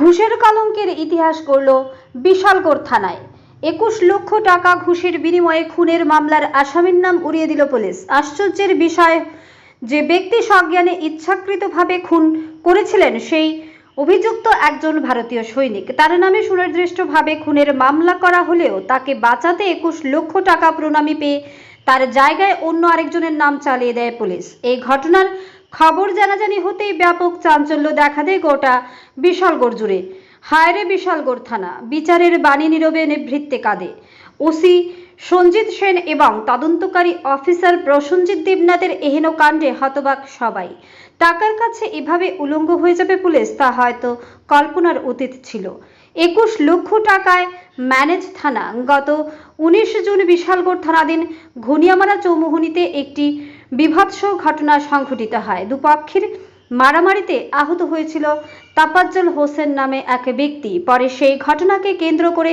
ঘুষের কলঙ্কের ইতিহাস করল বিশালগড় থানায়। একুশ লক্ষ টাকা ঘুষের বিনিময়ে খুনের মামলার আসামির নাম উড়িয়ে দিল পুলিশ। আশ্চর্যের বিষয়, যে ব্যক্তি সজ্ঞানে ইচ্ছাকৃতভাবে খুন করেছিলেন সেই অভিযুক্ত একজন ভারতীয় সৈনিক। তার নামে সুনির্দিষ্টভাবে খুনের মামলা করা হলেও তাকে বাঁচাতে একুশ লক্ষ টাকা প্রণামী পেয়ে তার জায়গায় অন্য আরেকজনের নাম চালিয়ে দেয় পুলিশ। এই ঘটনার খবর জানাজানি হতেই ব্যাপক চাঞ্চল্য দেখা দেয় গোটা বিশালগড় জুড়ে। হায়রে বিশালগড় থানা, বিচারের বাণী নীরবে নিভৃত্তে কাঁদে ওসি সঞ্জিত সেন এবং তদন্তকারী অফিসার প্রসঞ্জিৎ দেবনাথের এহেন কাণ্ডে হতবাক সবাই। টাকার কাছে এভাবে উলঙ্গ হয়ে যাবে পুলিশ, তা হয়তো কল্পনার অতীত ছিল। একুশ লক্ষ টাকায় ম্যানেজ থানা, গত উনিশ জুন বিশালগড় থানাধীন ঘনিয়ামারা চৌমুহনীতে একটি বিভৎস ঘটনা সংঘটিত হয়। দুপক্ষের মারামারিতে আহত হয়েছিল তাপাজ্জল হোসেন নামে এক ব্যক্তি। পরে সেই ঘটনাকে কেন্দ্র করে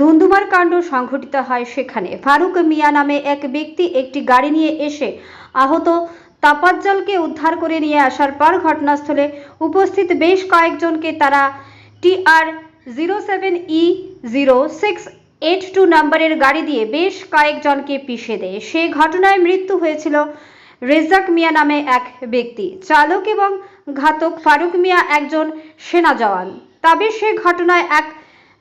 ধুন্ধুমার কাণ্ড সংঘটিত হয় সেখানে। ফারুক মিয়া নামে এক ব্যক্তি একটি গাড়ি নিয়ে এসে আহত তাপাজ্জলকে উদ্ধার করে নিয়ে আসার পর ঘটনাস্থলে উপস্থিত বেশ কয়েকজনকে তারা TR zero seven E zero six eight two নম্বরের গাড়ি দিয়ে বেশ কয়েকজনকে পিষে দেয়। সেই ঘটনায় মৃত্যু হয়েছিল রেজাক মিয়া নামে এক ব্যক্তি। চালক এবং ঘাতক ফারুক মিয়া একজন সেনা জওয়ান। তবে সে ঘটনায় এক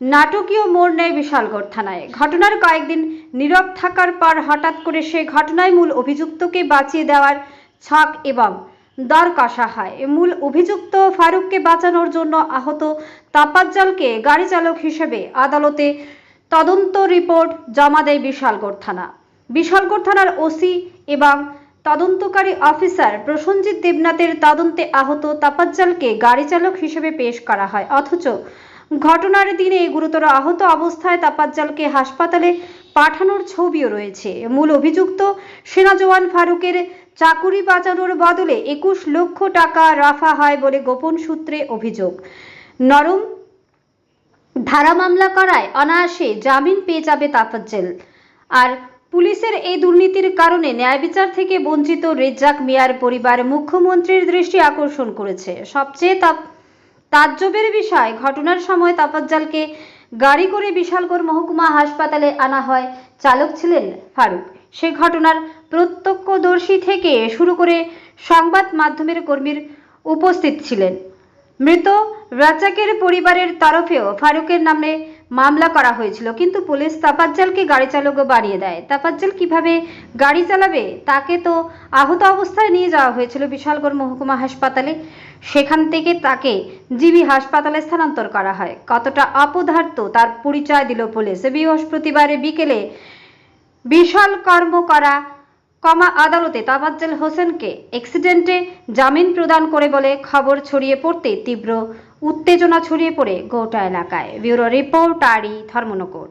নাটকীয় মোড় নেয় বিশালগড় থানায়। ঘটনার কয়েকদিন নীরব থাকার পর হঠাৎ করে সে ঘটনায় মূল অভিযুক্তকে বাঁচিয়ে দেওয়ার ছক এবং দর কষা হয়। মূল অভিযুক্ত ফারুককে বাঁচানোর জন্য আহত তাপাজ্জালকে গাড়ি চালক হিসেবে আদালতে তদন্ত রিপোর্ট জমা দেয় বিশালগড় থানা। বিশালগড় থানার ওসি এবং তদন্তকারী অফিসার প্রসঞ্জিৎ দেবনাথের তদন্তে আহত তাপাজ্জালকে গাড়ি চালক হিসেবে পেশ করা হয়। অথচ ঘটনার দিনে গুরুতর আহত অবস্থায় তাপাজ্জালকে হাসপাতালে পাঠানোর ছবিও রয়েছে। মূল অভিযুক্ত সেনা জওয়ান ফারুকের চাকুরি বাঁচানোর বদলে একুশ লক্ষ টাকা রাফা হয় বলে গোপন সূত্রে অভিযোগ। নরম ধারা মামলা করায় অনায়াসে জামিন পেয়ে যাবে তাফাজ্জেল। আর পুলিশের এই দুর্নীতির কারণে ন্যায় বিচার থেকে বঞ্চিত রেজ্জাক মিয়ার পরিবার মুখ্যমন্ত্রীর দৃষ্টি আকর্ষণ করেছে। সবচেয়ে তাপ- তাজ্জবের বিষয়, ঘটনার সময় তাপাজ্জালকে গাড়ি করে বিশালগড় মহকুমা হাসপাতালে আনা হয়। চালক ছিলেন ফারুক। সে ঘটনার প্রত্যক্ষদর্শী থেকে শুরু করে সংবাদ মাধ্যমের কর্মীর উপস্থিত ছিলেন। মৃত রাজাকের পরিবারের তরফেও ফারুকের নামে মামলা করা হয়েছিল। কিন্তু পুলিশ তাপাজ্জালকে গাড়ি চালক বাড়িয়ে দেয়। তাপাজ্জাল কীভাবে গাড়ি চালাবে, তাকে তো আহত অবস্থায় নিয়ে যাওয়া হয়েছিল বিশালগড় মহকুমা হাসপাতালে। সেখান থেকে তাকে জিবি হাসপাতালে স্থানান্তর করা হয়। কতটা অপদার্থ তার পরিচয় দিল পুলিশ। বৃহস্পতিবারে বিকেলে বিশাল কর্ম করা কমা আদালতে তাবাজ্জল হোসেনকে অ্যাক্সিডেন্টে জামিন প্রদান করে বলে খবর ছড়িয়ে পড়তে তীব্র উত্তেজনা ছড়িয়ে পড়ে গোটা এলাকায় ব্যুরো রিপোর্ট আরি ধর্মনগর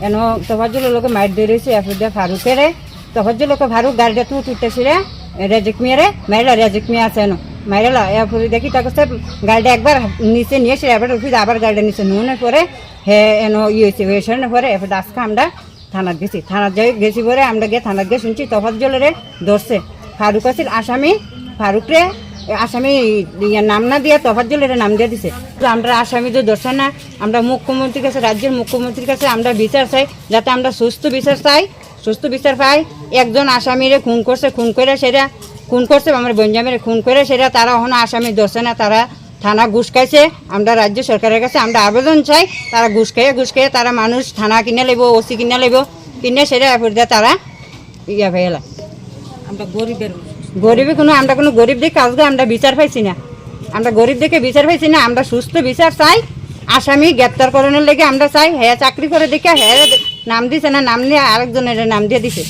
এন তফাজ্জল লোকে মাইর ধরেছে এফুদে ফারুকেরে তফাজ্জল লোকে ফারুক গাড়িটা তু তুলতেছি রে রেজিক মিয়ারে মাইলা রেজিক মিয়া আছে এনো মাইরালা এফুরি দেখি তাকে সে গাড়িটা একবার নিচে নিয়েছে এবার উঠি আবার গাড়িটা নিচে নুনের পরে হে এন ইয়ে হয়েছে হয়েছে পরে এফুর আজকে আমরা থানাত গেছি। থানাত যাই গেছি পরে আমরা গিয়ে থানাত গিয়ে শুনছি তফাজ্জলেরে ধরছে। ফারুক আছিল আসামি। ফারুক রে আসামি নাম না দিয়ে তফাজ্জলের নাম দিয়ে দিছে। তো আমরা আসামি তো ধরছে না। আমরা মুখ্যমন্ত্রীর কাছে, রাজ্যের মুখ্যমন্ত্রীর কাছে আমরা বিচার চাই, যাতে আমরা সুস্থ বিচার চাই। সুস্থ বিচার পাই। একজন আসামিরে খুন করছে, খুন করে সেটা খুন করছে, আমার বঞ্জামের খুন করে সেটা তারা ওখানে আসামি ধরছে না, তারা থানা ঘুষ খাইছে আমরা রাজ্য সরকারের কাছে আমরা আবেদন চাই তারা ঘুষ খেয়ে ঘুষ খেয়ে তারা মানুষ থানা কিনে নেব ওসি কিনে নেব কিনে সেটা এরপর দিয়ে তারা ইয়া ফেলা আমরা গরিবের গরিবে কোনো আমরা কোনো গরিব দেখে আজকে আমরা বিচার পাইছি না। আমরা গরিব দেখে বিচার পাইছি না আমরা সুস্থ বিচার চাই আসামি গ্রেপ্তার করানোর লেগে আমরা চাই হ্যাঁ চাকরি করে দেখে হ্যাঁ নাম দিছে না নাম নিয়ে আরেকজনের নাম দিয়ে দিছে।